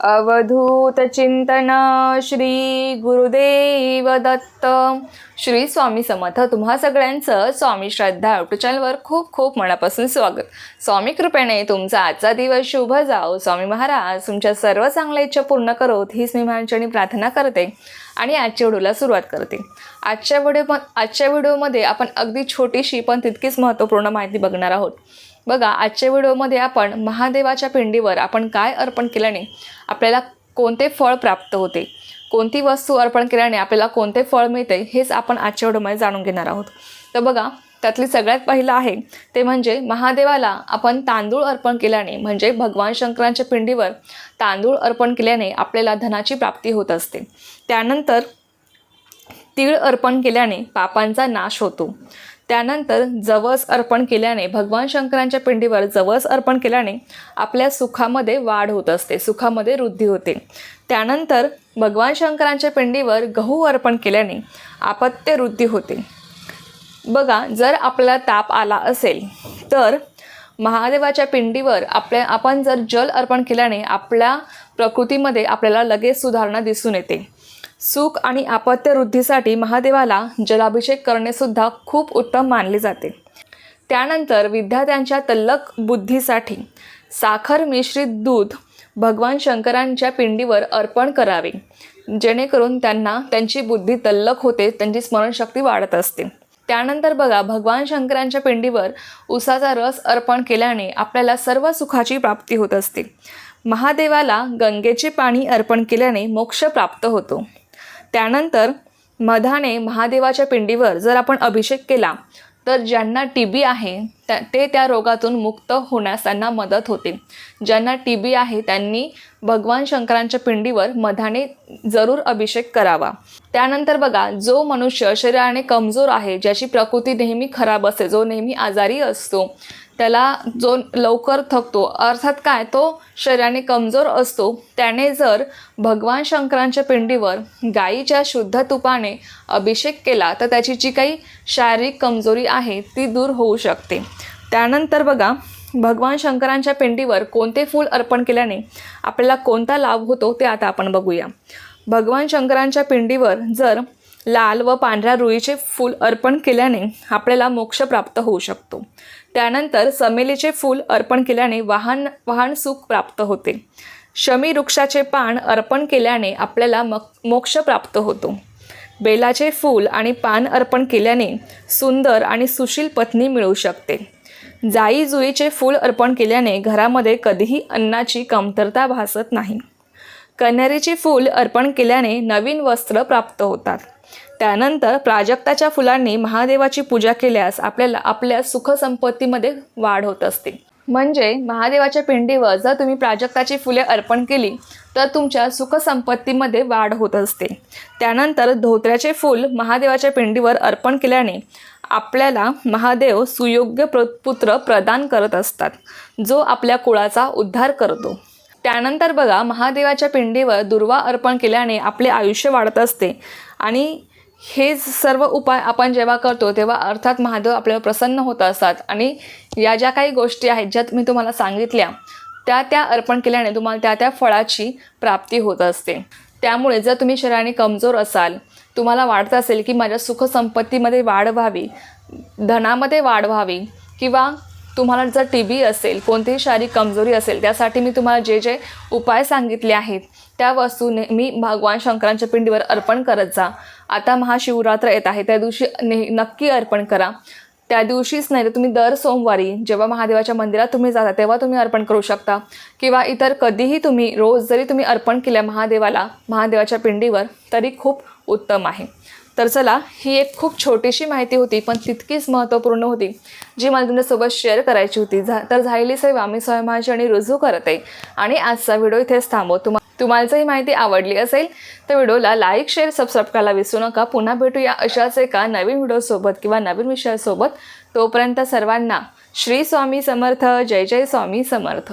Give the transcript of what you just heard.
अवधूत चिंतन श्री गुरुदेव दत्त. श्री स्वामी समर्थ. तुम्हा सगळ्यांचं स्वामी श्रद्धा युट्यूब चॅनलवर खूप खूप मनापासून स्वागत. स्वामी कृपेने तुमचा आजचा दिवस शुभ जाओ. स्वामी महाराज तुमच्या सर्व चांगल्या इच्छा पूर्ण करोत हीच मी माझ्याने प्रार्थना करते आणि आजच्या व्हिडिओला सुरुवात करते. आजच्या व्हिडिओ आजच्या व्हिडिओमध्ये आपण अगदी छोटीशी पण तितकीच महत्त्वपूर्ण माहिती बघणार आहोत. बघा आजच्या व्हिडिओमध्ये आपण महादेवाच्या पिंडीवर आपण काय अर्पण केल्याने आपल्याला कोणते फळ प्राप्त होते? कोणती वस्तू अर्पण केल्याने आपल्याला कोणते फळ मिळते? हेच आपण आजच्या व्हिडिओमध्ये जाणून घेणार आहोत. तर बघा त्यातली सगळ्यात पहिलं आहे ते म्हणजे महादेवाला आपण तांदूळ अर्पण केल्याने म्हणजे भगवान शंकरांच्या पिंडीवर तांदूळ अर्पण केल्याने आपल्याला धनाची प्राप्ती होत असते. त्यानंतर तीळ अर्पण केल्याने पापांचा नाश होतो. त्यानंतर जवस अर्पण केल्याने भगवान शंकरांच्या पिंडीवर जवस अर्पण केल्याने आपल्या सुखामध्ये वाढ होत असते सुखामध्ये वृद्धी होते. त्यानंतर भगवान शंकरांच्या पिंडीवर गहू अर्पण केल्याने आपत्य वृद्धी होते. बघा जर आपला ताप आला असेल तर महादेवाच्या पिंडीवर आपल्या आपण जर जल अर्पण केल्याने आपल्या प्रकृतीमध्ये आपल्याला लगेच सुधारणा दिसून येते. सुख आणि आपत्य वृद्धीसाठी महादेवाला जलाभिषेक करणेसुद्धा खूप उत्तम मानले जाते. त्यानंतर विद्यार्थ्यांच्या तल्लक बुद्धीसाठी साखर मिश्रित दूध भगवान शंकरांच्या पिंडीवर अर्पण करावे. जेणेकरून त्यांना त्यांची बुद्धी तल्लक होते त्यांची स्मरणशक्ती वाढत असते. त्यानंतर बघा भगवान शंकरांच्या पिंडीवर उसाचा रस अर्पण केल्याने आपल्याला सर्व सुखाची प्राप्ती होत असते. महादेवाला गंगेचे पाणी अर्पण केल्याने मोक्ष प्राप्त होतो. त्यानंतर मधाने महादेवाच्या पिंडीवर जर आपण अभिषेक केला तर ज्यांना टी बी आहे त्या ते त्या रोगातून मुक्त होण्यास त्यांना मदत होते. ज्यांना टी बी आहे त्यांनी भगवान शंकरांच्या पिंडीवर मधाने जरूर अभिषेक करावा. त्यानंतर बघा जो मनुष्य शरीराने कमजोर आहे ज्याची प्रकृती नेहमी खराब असते जो नेहमी आजारी असतो त्याला जो लवकर थकतो अर्थात काय? तो शरीराने कमजोर असतो. त्याने जर भगवान शंकरांच्या पिंडीवर गाईच्या शुद्ध तुपाने अभिषेक केला तर त्याची जी काही शारीरिक कमजोरी आहे ती दूर होऊ शकते. त्यानंतर बघा भगवान शंकरांच्या पिंडीवर कोणते फूल अर्पण केल्याने आपल्याला कोणता लाभ होतो ते आता आपण बघूया. भगवान शंकरांच्या पिंडीवर जर लाल व पांढऱ्या रुईचे फूल अर्पण केल्याने आपल्याला मोक्ष प्राप्त होऊ शकतो. त्यानंतर चमेलीचे फूल अर्पण केल्याने वाहन वाहन सुख प्राप्त होते. शमी वृक्षाचे पान अर्पण केल्याने आपल्याला मक मोक्ष प्राप्त होतो. बेलाचे फूल आणि पान अर्पण केल्याने सुंदर आणि सुशील पत्नी मिळू शकते. जाई जुईचे फूल अर्पण केल्याने घरामध्ये कधीही अन्नाची कमतरता भासत नाही. कन्हेरीचे फूल अर्पण केल्याने नवीन वस्त्र प्राप्त होतात. त्यानंतर प्राजक्ताच्या फुलांनी महादेवाची पूजा केल्यास आपल्याला आपल्या सुखसंपत्तीमध्ये वाढ होत असते. म्हणजे महादेवाच्या पिंडीवर जर तुम्ही प्राजक्ताची फुले अर्पण केली तर तुमच्या सुखसंपत्तीमध्ये वाढ होत असते. त्यानंतर धोत्र्याचे फूल महादेवाच्या पिंडीवर अर्पण केल्याने आपल्याला महादेव सुयोग्य प्र पुत्र प्रदान करत असतात जो आपल्या कुळाचा उद्धार करतो. त्यानंतर बघा महादेवाच्या पिंडीवर दुर्वा अर्पण केल्याने आपले आयुष्य वाढत असते आणि हे सर्व उपाय आपण जेव्हा करतो तेव्हा अर्थात महादेव आपल्याला प्रसन्न होत असतात. आणि या ज्या काही गोष्टी आहेत ज्या मी तुम्हाला सांगितल्या त्या त्या अर्पण केल्याने तुम्हाला त्या त्या फळाची प्राप्ती होत असते. त्यामुळे जर तुम्ही शरीराने कमजोर असाल तुम्हाला वाटत असेल की माझ्या सुखसंपत्तीमध्ये वाढ व्हावी धनामध्ये वाढ व्हावी किंवा तुम्हाला जर टी बी असेल कोणतीही शारीरिक कमजोरी असेल त्यासाठी मी तुम्हाला जे जे उपाय सांगितले आहेत त्या वस्तू नेहमी भगवान शंकरांच्या पिंडीवर अर्पण करत जा. आता महाशिवरात्र येत आहे त्या दिवशी ने नक्की अर्पण करा. त्या दिवशीच नाही तर तुम्ही दर सोमवारी जेव्हा महादेवाच्या मंदिरात तुम्ही जाता तेव्हा तुम्ही अर्पण करू शकता. किंवा इतर कधीही तुम्ही रोज जरी तुम्ही अर्पण केल्या महादेवाला महादेवाच्या पिंडीवर तरी खूप उत्तम आहे. तर चला ही एक खूप छोटीशी माहिती होती पण तितकीच महत्त्वपूर्ण होती जी मला तुमच्यासोबत शेअर करायची होती. झा तर झालेली सेवा मी स्वयंमाची आणि रुजू करत आहे. आणि आजचा व्हिडिओ इथेच थांबव. तुम्हा तुम्हाला जर ही माहिती आवडली असेल तर व्हिडिओला लाईक शेअर सबस्क्राईब करायला विसरू नका. पुन्हा भेटूया अशाच एका नवीन व्हिडिओसोबत किंवा नवीन विषयासोबत. तोपर्यंत सर्वांना श्री स्वामी समर्थ जय जय स्वामी समर्थ.